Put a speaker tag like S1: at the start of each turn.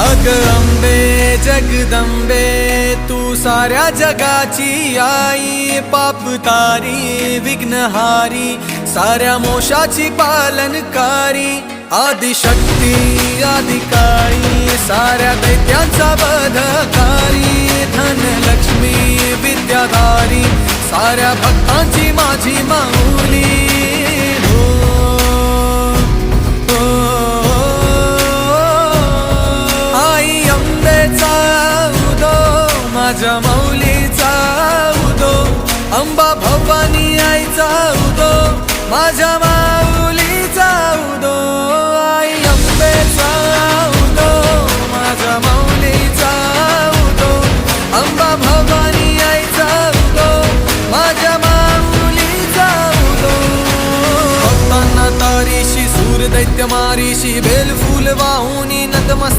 S1: अग अंबे जगदंबे तू साऱ्या जगाची आई पाप तारी विघ्नहारी साऱ्या मोशाची पालनकारी आदिशक्ती अधिकारी साऱ्या दैत्यांचा बधकारी धनलक्ष्मी विद्याधारी साऱ्या भक्तांची माझ्या माऊलीचा उदो अंबा भवानी आईचा उदो माझ्या माऊलीचा उदो आई अंबेचा उदो माझ्या माऊलीचा उदो अंबा भवानी आईचा उदो माझ्या माऊलीचा उदो. भक्तांना तारीशी सूर दैत्य मारीशी बेल फुल वाहुनी नतमस्त